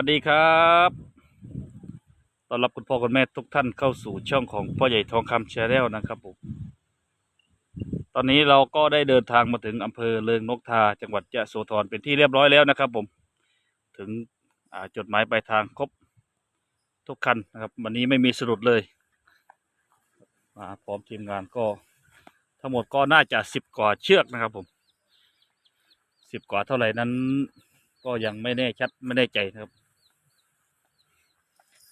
วัสดีครับต้อนรับคุณพ่อคุณแม่ทุกท่านเข้าสู่ช่องของพ่อใหญ่ทองคำแชร์แนลนะครับผมตอนนี้เราก็ได้เดินทางมาถึงอำเภอเลิงนกทา จังหวัดยะโสธรเป็นที่เรียบร้อยแล้วนะครับ ผม ถึงจดหมายปลายทางครบทุกคันนะครับ วันนี้ไม่มีสะดุดเลยมาพร้อมทีมงานก็ ทั้งหมดก็น่าจะสิบกว่าเชือกนะครับ ผมสิบกว่าเท่าไหร่นั้นก็ยังไม่แน่ชัดไม่แน่ใจนะครับ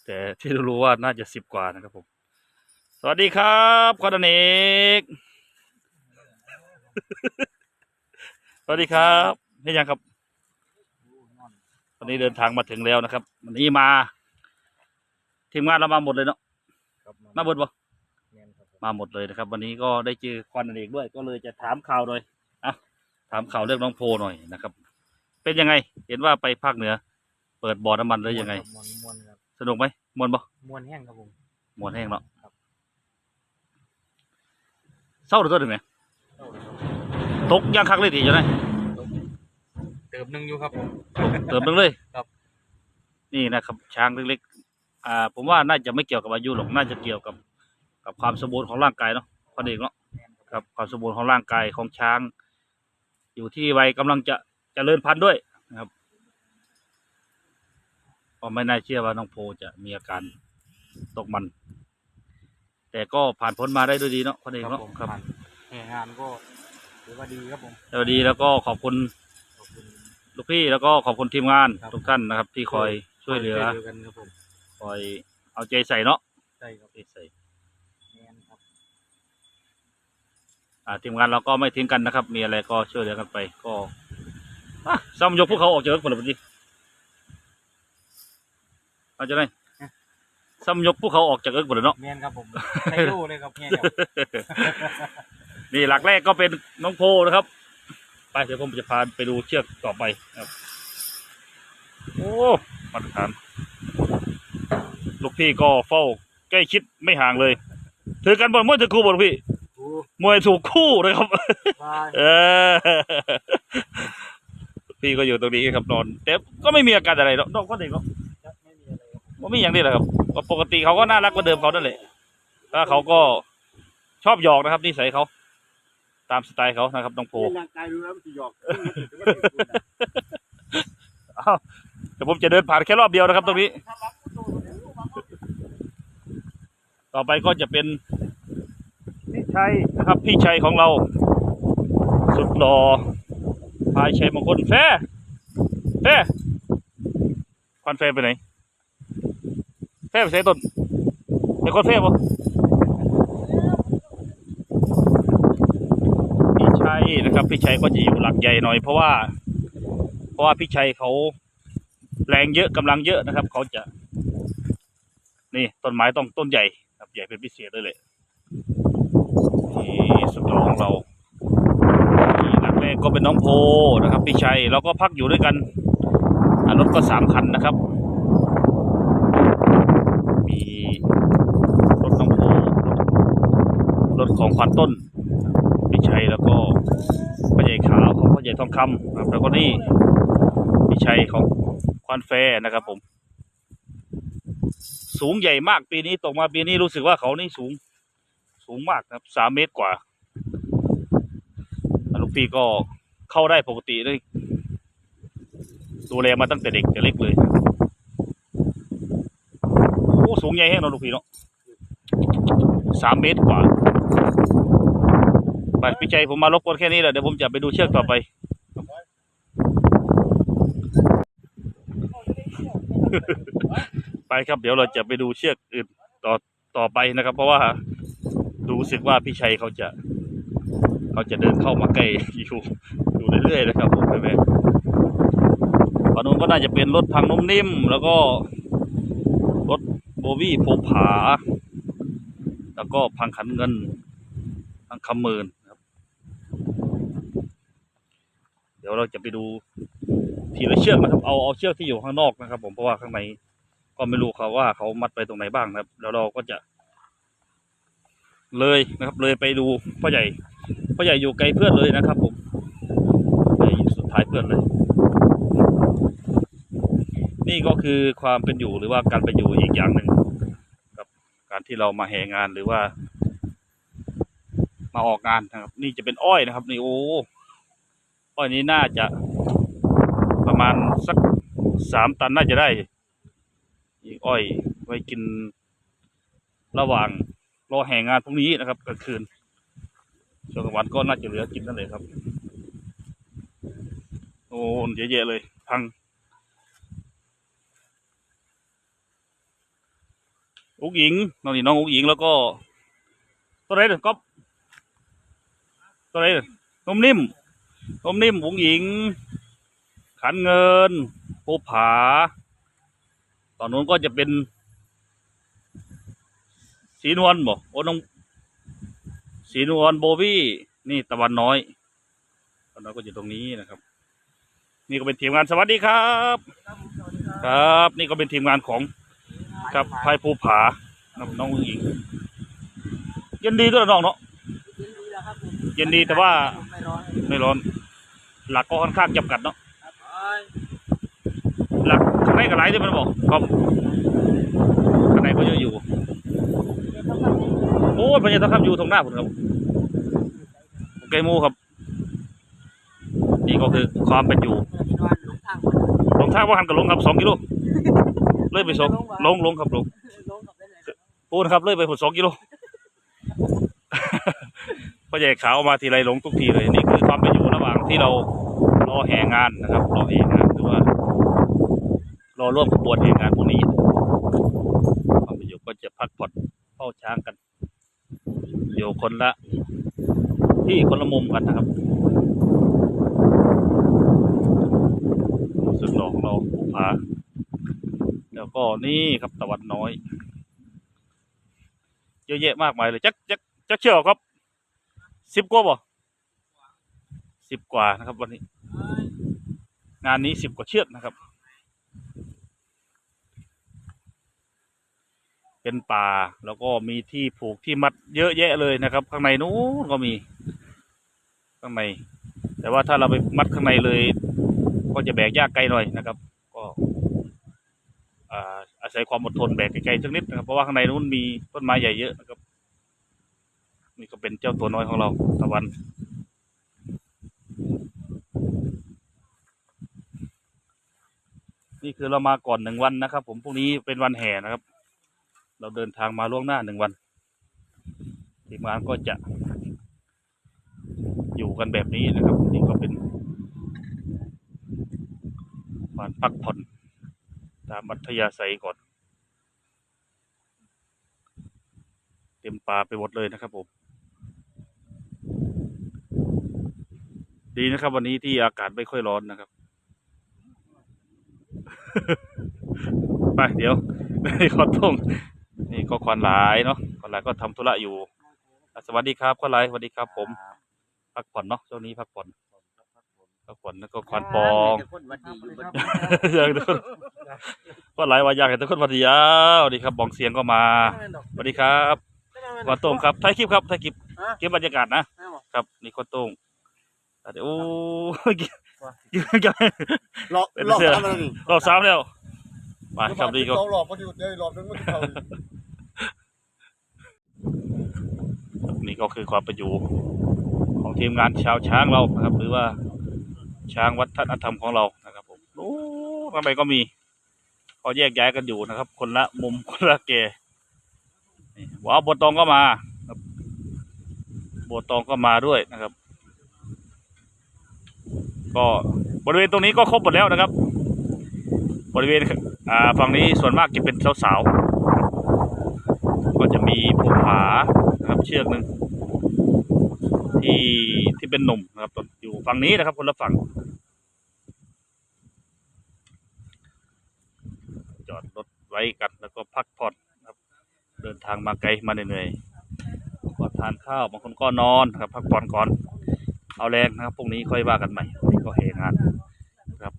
แต่ที่รู้ว่าน่าจะสิบกว่านะครับผม สวัสดีครับคอนเนกสวัสดีครับนี่ยังครับวันนี้เดินทางมาถึงแล้วนะครับวันนี้มาทีมงานเรามาหมดเลยเนาะครับมาหมดปะแม่นครับผมมาหมดเลยนะครับ วันนี้ก็ได้เจอควันอเนกด้วย ก็เลยจะถามข่าวหน่อยอะถามข่าวเรื่องน้องโพหน่อยนะครับ เป็นยังไง เห็นว่าไปภาคเหนือ เปิดบ่อน้ำมันเลยยังไงมวนมวนครับสนุกไหม มวนปะมวนแห้งครับผมมวนแห้งเนาะครับเศร้าหรือตัวหนึ่งไหมเข้าเลยครับตกย่างคักเลยทีจะได้เติมหนึ่งอยู่ครับผมเติมนึงเลยครับ นี่นะครับช้างเล็กๆอ่า ผมว่าน่าจะไม่เกี่ยวกับอายุหรอกน่าจะเกี่ยวกับ กับความสมบูรณ์ของร่างกายเนาะพอดีเนาะแม่นคครับรับความสมบูรณ์ของร่างกายของช้าง อยู่ที่วัยกำลังจะจะเจริญพันธุ์ด้วยนะครับ ก็ไม่น่าเชื่อว่าน้องโพจะมีอาการตกมัน แต่ก็ผ่านพ้นมาได้ด้วยดีเนาะพอดีครับเนาะผมครับผ่านแห่งานก็ถือว่าดีครับผมแล้วดีแล้วก็ขอบคุณขอบคุณลูกพี่แล้วก็ขอบคุณทีมงานครับทุกท่านนะครับ ที่คอยช่วยเหลือช่วยเหลือกันครับผมคอยเอาใจใส่เนาะใช่ครับใจใส่แม่นครับอ่าทีมงานเราก็ไม่ทิ้งกันนะครับ มีอะไรก็ช่วยเหลือกันไป ก็อะซ้ำยกพวกเขาออกจากรถผลแบบนี้ เอาจะได้ซ้ำยกพวกเขาออกจากรถผลเนาะแม่นครับผมใช้ดูเลยครับแม่ครับนี่หลักแรกก็เป็นน้องโพนะครับ ไปเดี๋ยวผมจะพาไปดูเชือกต่อไปนะครับ โอ้มาตรฐานลูกพี่ก็เฝ้าใกล้ชิดไม่ห่างเลย ถือกันบอลมวยถือคู่บอลพี่ดูมวยถูกคู่นะครับ บายเออ พี่ก็อยู่ตรงนี้ครับนอน แต่ก็ไม่มีอาการอะไรหรอกนอกก็เด็กก็ครับไม่มี อะไรครับไม่มีอย่างนี้แหละครับก็ปกติเขาก็น่ารักกว่าเดิมเขานั่นแหละแล้วเขาก็ชอบหยอกนะครับนิสัยเขา ตามสไตล์เขานะครับน้องโพร่างกายดูแล้วมันจะหยอกอ้าวเดี๋ยวผมจะเดินผ่านแค่รอบเดียวนะครับ ตรงนี้ ต่อไปก็จะเป็นพี่ชัยนะครับ พี่ชัยของเรา สุดหล่อพายชัยมงคลแฟร์แฟร์ควันแฟร์ไปไหนแฟร์ไปใส่ต้นเป็นคนแฟร์ปะพี่ชัยนะครับ พี่ชัยก็จะอยู่หลักใหญ่หน่อย เพราะว่า เพราะว่าพี่ชัยเขาแรงเยอะกำลังเยอะนะครับ เขาจะ นี่ต้นไม้ต้องต้นใหญ่ครับใหญ่เป็นพิเศษเลยแหละนี่สุดหล่อของเราหลักแรกก็เป็นน้องโพนะครับ พี่ชัยเราก็พักอยู่ด้วยกันอรถก็สามคันนะครับ มีรถน้องโพรถ ของควันต้นพี่ชัยแล้วก็พ่อใหญ่ขาวของพ่อใหญ่ทองคำครับแล้วก็นี่พี่ชัยของควันแฟนะครับผม สูงใหญ่มากปีนี้ตกมาปีนี้รู้สึกว่าเขานี่สูง สูงมากครับสามเมตรกว่าลูกพี่ก็เข้าได้ปกติเลยดูแลมาตั้งแต่เด็กแต่เล็กเลยโอ้สูงใหญ่แห้งเนาะลูกพี่เนาะสามเมตรกว่า พี่ชัยผมมารบกวนแค่นี้แหละเดี๋ยวผมจะไปดูเชือกต่อไป ไปครับเดี๋ยวเราจะไปดูเชือกอื่นต่อต่อไปนะครับ เพราะว่ารู้สึกว่าพี่ชัยเขาจะเขาจะเดินเข้ามาใกล้อยู่อยู่เรื่อยๆนะครับผมแม่ฝั่งนู้นก็น่าจะเป็นรถพังนุ่มนิ่ม แล้วก็รถโบวี่โพผา แล้วก็พังขันเงินพังคำหมื่นครับ เดี๋ยวเราจะไปดูทีละเชือกนะครับ เอาเอาเชือกที่อยู่ข้างนอกนะครับ ผมเพราะว่าข้างในก็ไม่รู้เขาว่าเขามัดไปตรงไหนบ้างนะครับ แล้วเราก็จะ เลยนะครับ เลยไปดูพ่อใหญ่พ่อใหญ่อยู่ไกลเพื่อนเลยนะครับ ผมอยู่สุดท้ายเพื่อนเลย นี่ก็คือความเป็นอยู่หรือว่าการเป็นอยู่อีกอย่างหนึ่งกับการที่เรามาแห่งานหรือว่า มาออกงานนะครับ นี่จะเป็นอ้อยนะครับ นี่โอ้ อ้อยนี้น่าจะประมาณสักสามตันน่าจะได้อีกอ้อยไว้กินระหว่างรอแห่งงานพรุ่งนี้นะครับกลางคืนช่วงกลางวันก็น่าจะเหลือกินนั่นเลยครับ โอ้เยอะๆเลย พัง อุกหญิงน้องนี่น้องอุกหญิงแล้วก็ ตัวไหนเด้อก๊อฟตัวไหนเด้อนมนิ่ม นมนิ่มอุกหญิง ขันเงินภูผาตอนนู้นก็จะเป็น สีนวลบ่โอ้น้องสีนวลโบวี่นี่ตะวันน้อยตะวันน้อยก็อยู่ตรงนี้นะครับ นี่ก็เป็นทีมงานสวัสดีครับ ครับ นี่ก็เป็นทีมงานของครับพายภูผาน้องหญิงเย็นดีด้วยน้องเนาะเย็นดีแต่ว่าไม่ร้อนไม่ร้อน หลักก็ค่อนข้างจำกัดเนาะครับหลักข้างในกับไรที่มันบอกครับข้างในก็เยอะอยู่โอ้ยพญาตะครับอยู่ตรงหน้าผมครับโอเคมูครับ นี่ก็คือความเป็นอยู่ที่นอนหลงทางหมดลงทางว่าหันกับลงครับสองกิโลเลยไปสองลงลงครับลงลงกับได้เลยปูนะครับเลยไปหมดสองกิโล พ่อใหญ่ขาวมาทีไรหลงทุกทีเลยนี่คือความเป็นอยู่ระหว่างที่เรารอแห่งานนะครับรอแห่งานหรือว่ารอร่วมขบวนแห่งานพวกนี้ความเป็นอยู่ก็จะพักผ่อนเฝ้าช้างกันอยู่คนละที่คนละมุมกันนะครับสุดหล่อของเราภูผาแล้วก็นี่ครับตะวันน้อย เยอะแยะมากมายเลยจักจักจักเชื่อครับ สิบกว่าบ่สิบกว่านะครับ วันนี้ งานนี้สิบกว่าเชือกนะครับ เป็นป่าแล้วก็มีที่ผูกที่มัดเยอะแยะเลยนะครับ ข้างในนู้นก็มี ข้างใน แต่ว่าถ้าเราไปมัดข้างในเลย ก็จะแบกยากไกลหน่อยนะครับ ก็อ่าอาศัยความอดทนแบกไกลๆสักนิดนะครับเพราะว่าข้างในนู้นมีต้นไม้ใหญ่เยอะนะครับ นี่ก็เป็นเจ้าตัวน้อยของเราตะวัน นี่คือเรามาก่อนหนึ่งวันนะครับ ผมพรุ่งนี้เป็นวันแห่นะครับ เราเดินทางมาล่วงหน้าหนึ่งวันทีมงานก็จะอยู่กันแบบนี้นะครับ นี่ก็เป็นการพักผ่อนตามอัธยาศัยก่อน เต็มป่าไปหมดเลยนะครับผม ดีนะครับ วันนี้ที่อากาศไม่ค่อยร้อนนะครับ ไปเดี๋ยวนี่ขอต้งนี่ก็ควันหลายเนาะควันหลายก็ทำธุระอยู่อะสวัสดีครับควันหลายสวัสดีครับ ผม พักผ่อนเนาะช่วงนี้พักผ่อนพักผ่อนแล้วก็ควันปองคนวันดีอยู่บนอยากทุกคนก็หลายวันอยากเห็นทุกคนวันเดียวสวัสดีครับบองเสียงก็มาสวัสดีครับควันโต้งครับถ่ายคลิปครับถ่ายคลิปเก็บบรรยากาศนะครับนี่ควันโต้งอะเดี๋ยว โอ้ยกินกินกันหลอกเป็นหลอกเสื้อทำอะไรนี่รอบสามแล้วไปครับนี่ก็สองหลอกพอดีเดี๋ยวหลอกนึงมันจะเข้าอีกนี่ก็คือความเป็นอยู่ของทีมงานชาวช้างเรานะครับ หรือว่าช้างวัฒนธรรมของเรานะครับผมโอ้ทำไมก็มีเขาแยกย้ายกันอยู่นะครับ คนละมุมคนละเกนี่ว้าวบัวตองก็มาครับบัวตองก็มาด้วยนะครับ ก็บริเวณตรงนี้ก็ครบหมดแล้วนะครับ บริเวณอ่าฝั่งนี้ส่วนมากจะเป็นสาวๆก็จะมีภูผานะครับเชือกหนึ่งที่ที่เป็นหนุ่มนะครับอยู่ฝั่งนี้นะครับ คนละฝั่งจอดรถไว้กันแล้วก็พักผ่อนนะครับเดินทางมาไกลมาเหนื่อยๆก็ทานข้าวบางคนก็นอนครับ พักผ่อนก่อน เอาแรงนะครับพรุ่งนี้ค่อยว่ากันใหม่นนี้ก็เฮงานะครับ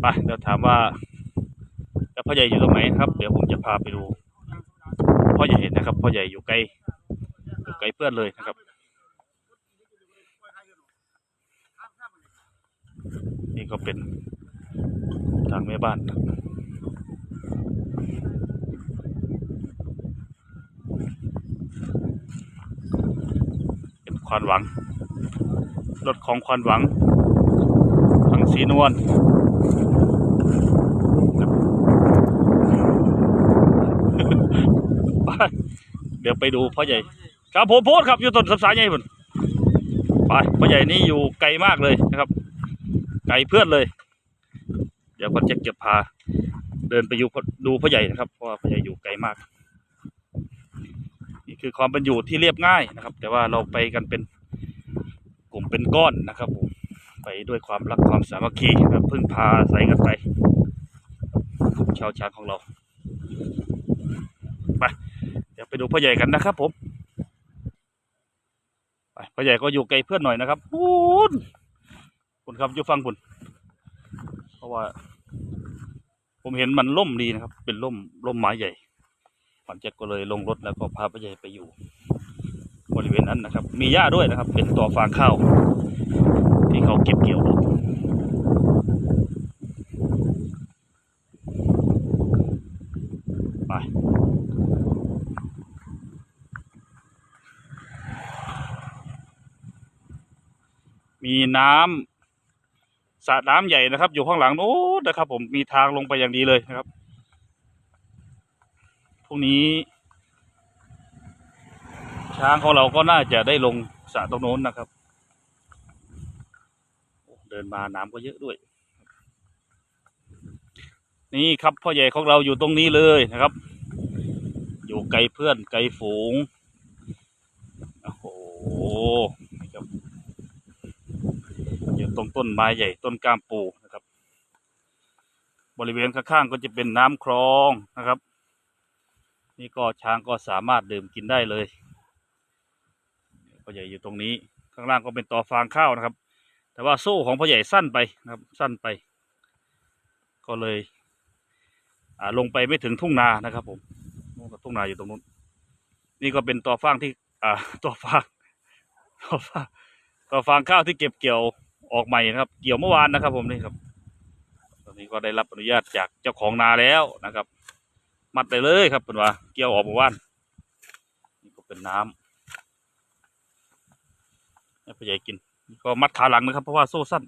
ไปเดี๋ยวถามว่าแล้วพ่อใหญ่อยู่ตรงไหนครับ เดี๋ยวผมจะพาไปดูพ่อใหญ่นะครับพ่อใหญ่อยู่ไกล้อยู่ไกล้เพื่อนเลยนะครับ นี่ก็เป็นทางแม่บ้านครับเป็นควานหวัง รถของควานหวังทางสีนวลเดี๋ยวไปดูพ่อใหญ่ ครับผมโพสครับอยู่ต้นสับสายใหญ่พุ่นไปพ่อใหญ่นี่อยู่ไกลมากเลยนะครับ ไกลเพื่อนเลย เดี๋ยวก็จะเก็บพา เดินไปอยู่ดูพ่อใหญ่นะครับเพราะว่าพ่อใหญ่อยู่ไกลมากนี่คือความเป็นอยู่ที่เรียบง่ายนะครับ แต่ว่าเราไปกันเป็น กลุ่มเป็นก้อนนะครับผมไปด้วยความรักความสามัคคีนะครับพึ่งพาใส่กันไปกลุ่มชาวช้างของเราไปเดี๋ยวไปดูพ่อใหญ่กันนะครับผมไปพ่อใหญ่ก็อยู่ไกลเพื่อนหน่อยนะครับปูนคุณครับอยู่ฟังคุณเพราะว่า ผมเห็นมันล่มดีนะครับ เป็นล่มล่มไม้ใหญ่ขวัญแจ็คก็เลยลงรถแล้วก็พาพ่อใหญ่ไปอยู่ ริเวณนั้นนะครับ มีหญ้าด้วยนะครับ เป็นตัวฟางข้าวที่เขาเก็บเกี่ยวออกไปมีน้ำสระน้ำใหญ่นะครับ อยู่ข้างหลังโน้นนะครับ ผมมีทางลงไปอย่างดีเลยนะครับพรุ่งนี้ ช้างของเราก็น่าจะได้ลงสระตรงโน้นนะครับ เดินมาน้ำก็เยอะด้วย นี่ครับพ่อใหญ่ของเราอยู่ตรงนี้เลยนะครับ อยู่ไกลเพื่อนไกลฝูง โอ้โหครับอยู่ตรงต้นไม้ใหญ่ต้นกล้ามปูนะครับ บริเวณข้างๆก็จะเป็นน้ำคลองนะครับ นี่ก็ช้างก็สามารถดื่มกินได้เลย พ่อใหญ่อยู่ตรงนี้ ข้างล่างก็เป็นต่อฟางข้าวนะครับ แต่ว่าโซ่ของพ่อใหญ่สั้นไปนะครับ สั้นไป ก็เลยลงไปไม่ถึงทุ่งนานะครับผมนู่นก็ทุ่งนาอยู่ตรงนู้น นี่ก็เป็นต่อฟางที่อ่าต่อฟางต่อฟางต่อฟางข้าวที่เก็บเกี่ยวออกใหม่นะครับ เกี่ยวเมื่อวานนะครับ ผมนี่ครับตอนนี้ก็ได้รับอนุญาตจากเจ้าของนาแล้วนะครับ มัดได้เลยครับเป็นว่าเกี่ยวออกเมื่อวานนี่ก็เป็นน้ำ ให้พ่อใหญ่กิน ก็มัดขาหลังนะครับ เพราะว่าโซ่สั้น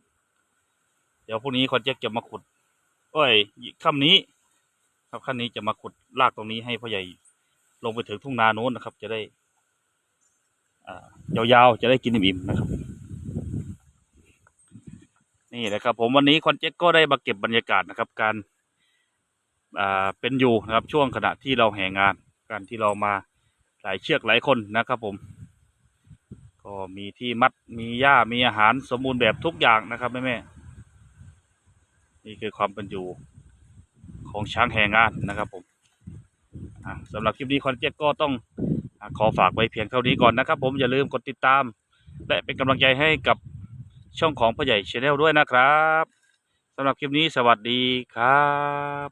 เดี๋ยวพรุ่งนี้คอนเจ๊กจะมาขุดโอ้ยค่ำนี้ ครับขั้นนี้จะมาขุดลากตรงนี้ให้พ่อใหญ่ลงไปถึงทุ่งนาโน้นนะครับ จะได้อ่ายาวๆ จะได้กินอิ่มๆนะครับ นี่แหละครับ ผมวันนี้คอนเจ๊กก็ได้มาเก็บบรรยากาศนะครับ การอ่าเป็นอยู่นะครับช่วงขณะที่เราแห่งาน การที่เรามาหลายเชือกหลายคนนะครับผม ก็มีที่มัดมีหญ้ามีอาหารสมบูรณ์แบบทุกอย่างนะครับแม่แม่นี่คือความเป็นอยู่ของช้างแห่งานนะครับผมสำหรับคลิปนี้คอนเจ็ตก็ต้องขอฝากไว้เพียงเท่านี้ก่อนนะครับ ผมอย่าลืมกดติดตาม และเป็นกำลังใจให้กับช่องของพ่อใหญ่ชาแนลด้วยนะครับสำหรับคลิปนี้สวัสดีครับ